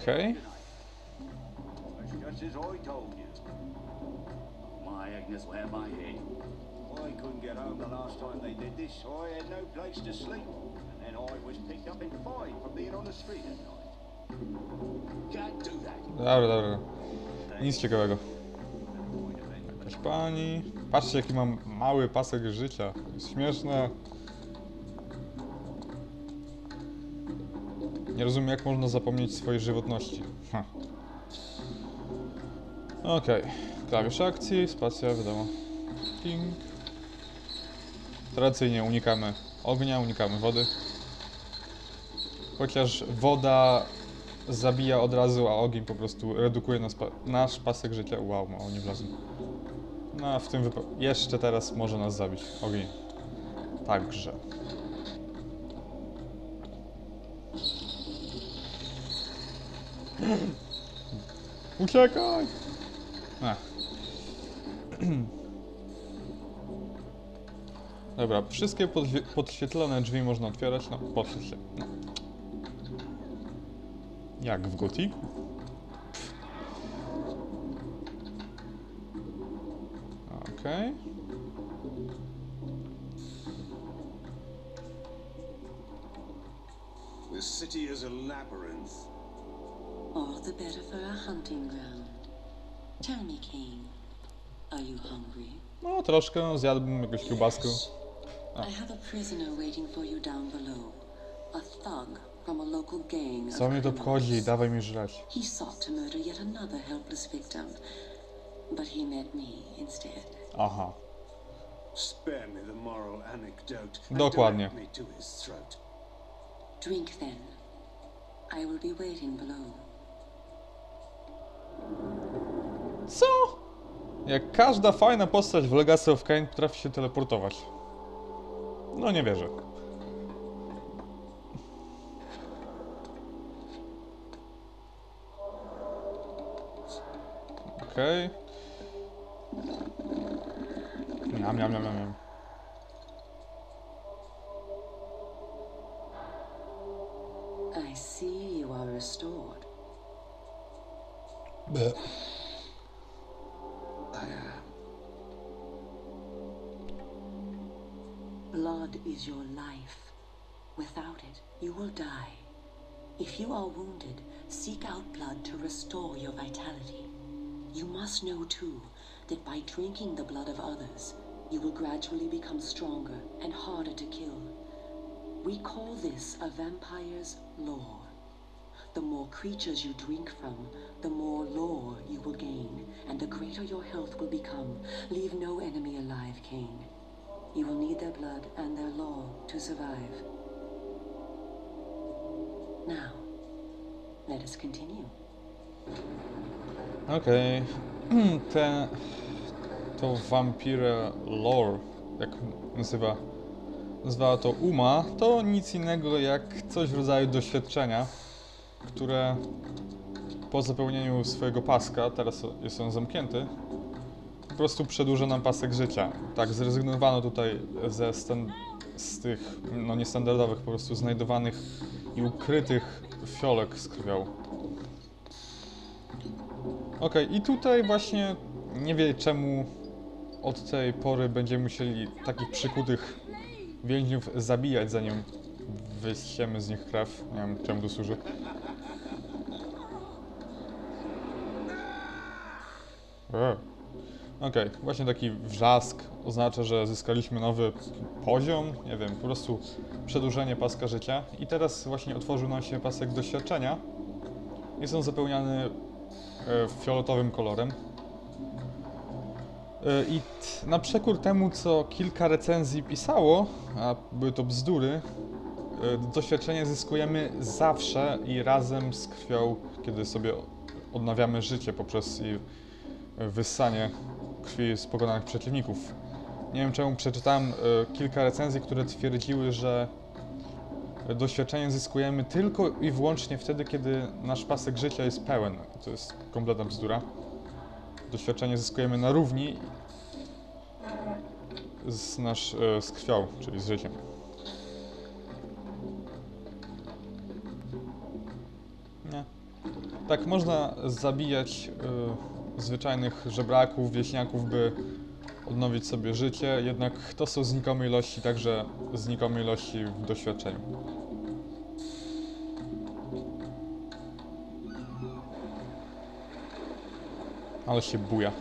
Okej. It's just as I told you. My Agnes, where my head? I couldn't get home the last time they did this, so I had no place to sleep. And then I was picked up in five for being on the street at night. Can't do that. Dobra, dobra. Nic ciekawego. Jakaś pani. Patrzcie jaki mam mały pasek życia. Śmieszne. Nie rozumiem jak można zapomnieć swojej żywotności. Ha. Okej. Klawisz akcji, spacja, wiadomo. Ping. Tradycyjnie unikamy ognia, unikamy wody. Chociaż woda zabija od razu, a ogień po prostu redukuje nas, nasz pasek życia. Wow, mało nie wlazłem. No, w tym wypadku jeszcze teraz może nas zabić ogień. Także. Uciekaj! Ech. Dobra, wszystkie podświetlone drzwi można otwierać. No, podświetlę. No. Jak w gotiku? Okej. This city is a labyrinth. All the better for a hunting ground. Tell me, King, are you hungry? No, troszkę zjadłbym jakąś kiełbaskę. I have a prisoner waiting for you down below. A thug from a local gang. Co mnie to obchodzi? Dawaj mi żreć. He sought to murder yet another helpless victim, but he met me instead. Aha. Spare me the moral anecdote. Dokładnie. Drink then. I will be waiting below. Co? Jak każda fajna postać w Legacy of Kain potrafi się teleportować. No nie wierzę. Okej. Miam, miam, miam, miam, miam. I see you are restored. I Blood is your life. Without it, you will die. If you are wounded, seek out blood to restore your vitality. You must know, too, that by drinking the blood of others, you will gradually become stronger and harder to kill. We call this a vampire's lore. The more creatures you drink from, the more lore you will gain, and the greater your health will become. Leave no enemy alive, Cain. You will need their blood and their law to survive. Now, let us continue. Okej. Te... To Vampire Lore, jak nazywa... Nazwała to Uma, to nic innego jak coś w rodzaju doświadczenia, które po zapełnieniu swojego paska, teraz jest on zamknięty, po prostu przedłuża nam pasek życia. Tak, zrezygnowano tutaj ze stan- z tych, no niestandardowych, po prostu znajdowanych i ukrytych fiolek z krwią. Okej, i tutaj właśnie nie wiem czemu od tej pory będziemy musieli takich przykutych więźniów zabijać, zanim wysiemy z nich krew. Nie wiem czemu to służy. E. Okej, właśnie taki wrzask oznacza, że zyskaliśmy nowy poziom, nie wiem, po prostu przedłużenie paska życia. I teraz właśnie otworzył nam się pasek doświadczenia. Jest on zapełniany e, fioletowym kolorem. E, I na przekór temu, co kilka recenzji pisało, a były to bzdury, e, doświadczenie zyskujemy zawsze i razem z krwią, kiedy sobie odnawiamy życie poprzez wyssanie krwi z pokonanych przeciwników. Nie wiem czemu przeczytałem e, kilka recenzji, które twierdziły, że doświadczenie zyskujemy tylko i wyłącznie wtedy, kiedy nasz pasek życia jest pełen. To jest kompletna bzdura. Doświadczenie zyskujemy na równi z, nasz, e, z krwią, czyli z życiem. Nie. Tak, można zabijać y, zwyczajnych żebraków, wieśniaków, by odnowić sobie życie, jednak to są znikome ilości, także znikome ilości w doświadczeniu. Ale się buja.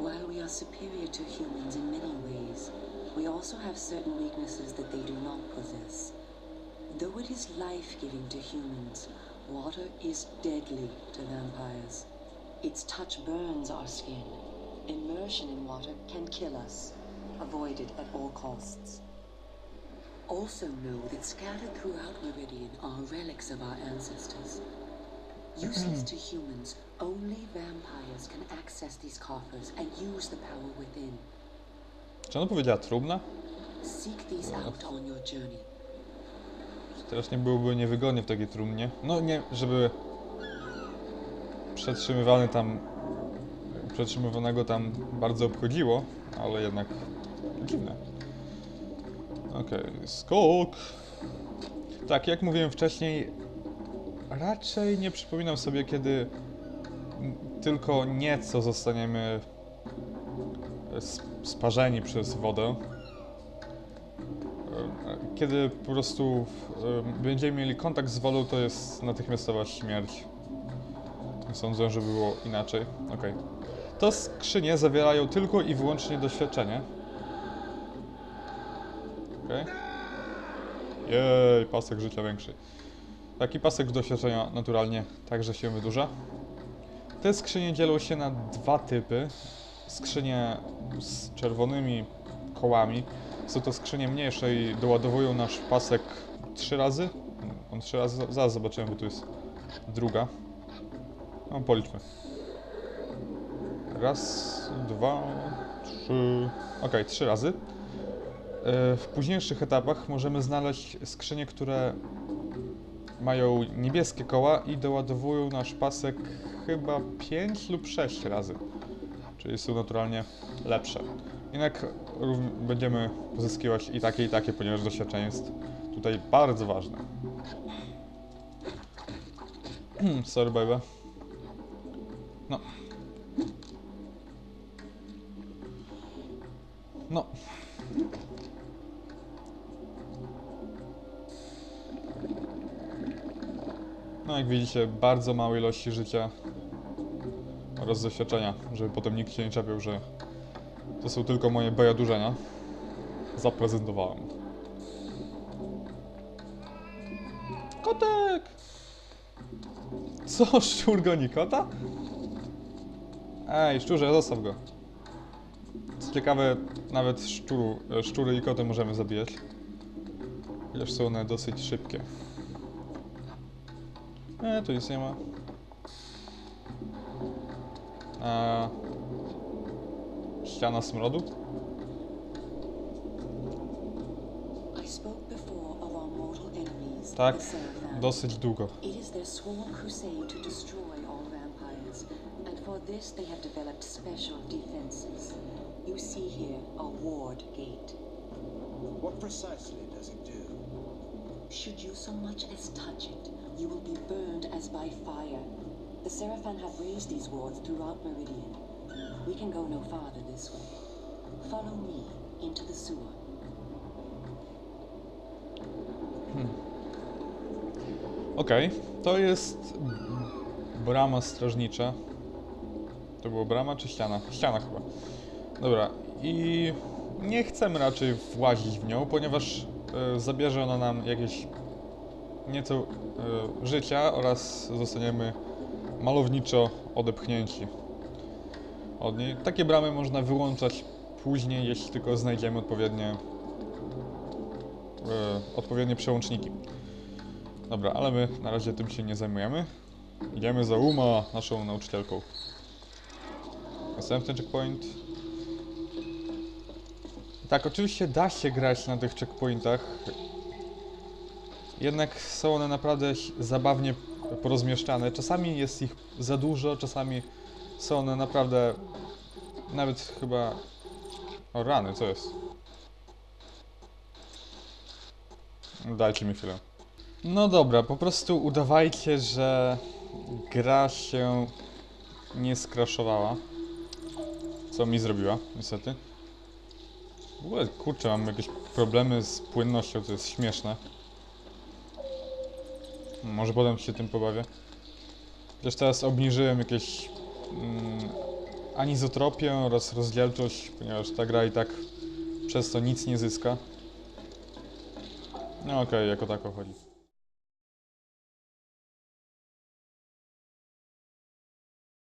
While we are superior to humans in many ways, we also have certain weaknesses that they do not possess. Though it is life giving to humans, water is deadly to vampires. Its touch burns our skin. Immersion in water can kill us. Avoid it at all costs. Also know that scattered throughout Meridian are relics of our ancestors. Useless hmm. to humans, only vampires can access these coffers and use the power within. Czy ona powiedziała trumna? Seek these out on your journey. Teraz nie byłoby niewygodnie w takiej trumnie. No nie, żeby przetrzymywany tam, przetrzymywanego tam bardzo obchodziło, ale jednak dziwne. Okej, skok. Tak, jak mówiłem wcześniej, raczej nie przypominam sobie, kiedy tylko nieco zostaniemy sparzeni przez wodę. Kiedy po prostu będziemy mieli kontakt z wodą, to jest natychmiastowa śmierć. Sądzę, że było inaczej. Okej. To skrzynie zawierają tylko i wyłącznie doświadczenie. Okej. Jej, pasek życia większy. Taki pasek doświadczenia naturalnie także się wydłuża. Te skrzynie dzielą się na dwa typy. Skrzynie z czerwonymi kołami. Są to skrzynie mniejsze i doładowują nasz pasek trzy razy. On trzy razy, zaraz zobaczymy, bo tu jest druga. No, policzmy. Raz, dwa, trzy. Okej, trzy razy. E, W późniejszych etapach możemy znaleźć skrzynie, które mają niebieskie koła i doładowują nasz pasek chyba 5 lub 6 razy. Czyli są naturalnie lepsze. Jednak będziemy pozyskiwać i takie, i takie, ponieważ doświadczenie jest tutaj bardzo ważne. Sorry, baby. No. No. No, jak widzicie, bardzo małe ilości życia oraz doświadczenia, żeby potem nikt się nie czepiał, że to są tylko moje bajadurzenia. Zaprezentowałem. Kotek! Co, szczur goni kota? Ej, szczurze, zostaw go. Co ciekawe, nawet szczuru, e, szczury i koty możemy zabijać. Chociaż są one dosyć szybkie. E, tu nic nie ma. E, ściana smrodu? I spoke before of our mortal enemies, Tak, dosyć długo. It is their sworn crusade to destroy all vampires, and for this they have developed special defenses. You see here a ward gate. What precisely does it do? Should you so much as touch it, you will be burned as by fire. The Seraphim have raised these wards throughout Meridian. We can go no farther this way. Follow me into the sewer. Okej, to jest brama strażnicza. To było brama czy ściana? Ściana chyba. Dobra, i nie chcemy raczej włazić w nią, ponieważ e, zabierze ona nam jakieś nieco e, życia oraz zostaniemy malowniczo odepchnięci od niej. Takie bramy można wyłączać później, jeśli tylko znajdziemy odpowiednie, e, odpowiednie przełączniki. Dobra, ale my na razie tym się nie zajmujemy. Idziemy za Uma, naszą nauczycielką. Następny checkpoint. Tak, oczywiście da się grać na tych checkpointach. Jednak są one naprawdę zabawnie porozmieszczane. Czasami jest ich za dużo, czasami są one naprawdę nawet chyba... O rany, co jest? Dajcie mi chwilę. No dobra, po prostu udawajcie, że gra się nie skraszowała. Co mi zrobiła, niestety. W ogóle, kurczę, mam jakieś problemy z płynnością, to jest śmieszne. Może potem się tym pobawię. Też teraz obniżyłem jakieś anizotropię oraz rozdzielczość, ponieważ ta gra i tak przez to nic nie zyska. No okej, jako tako chodzi.